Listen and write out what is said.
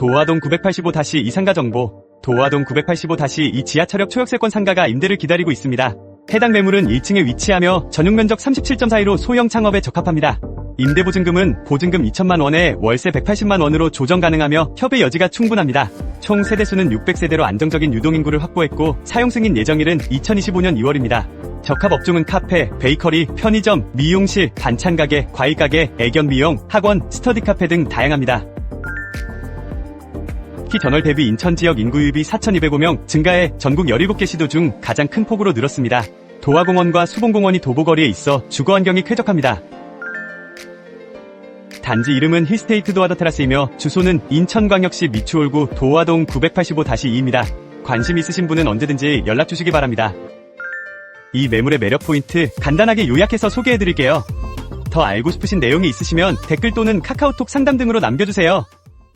도화동 985-2 상가 정보. 도화동 985-2 지하철역 초역세권 상가가 임대를 기다리고 있습니다. 해당 매물은 1층에 위치하며 전용 면적 37.42로 소형 창업에 적합합니다. 임대 보증금은 보증금 2천만 원에 월세 180만 원으로 조정 가능하며 협의 여지가 충분합니다. 총 세대수는 600세대로 안정적인 유동인구를 확보했고 사용 승인 예정일은 2025년 2월입니다. 적합 업종은 카페, 베이커리, 편의점, 미용실, 반찬가게, 과일가게, 애견 미용, 학원, 스터디 카페 등 다양합니다. 특히 전월 대비 인천 지역 인구 유입이 4,205명 증가해 전국 17개 시도 중 가장 큰 폭으로 늘었습니다. 도화공원과 수봉공원이 도보거리에 있어 주거 환경이 쾌적합니다. 단지 이름은 힐스테이트 도화더 테라스이며 주소는 인천광역시 미추홀구 도화동 985-2입니다. 관심 있으신 분은 언제든지 연락 주시기 바랍니다. 이 매물의 매력 포인트 간단하게 요약해서 소개해드릴게요. 더 알고 싶으신 내용이 있으시면 댓글 또는 카카오톡 상담 등으로 남겨주세요.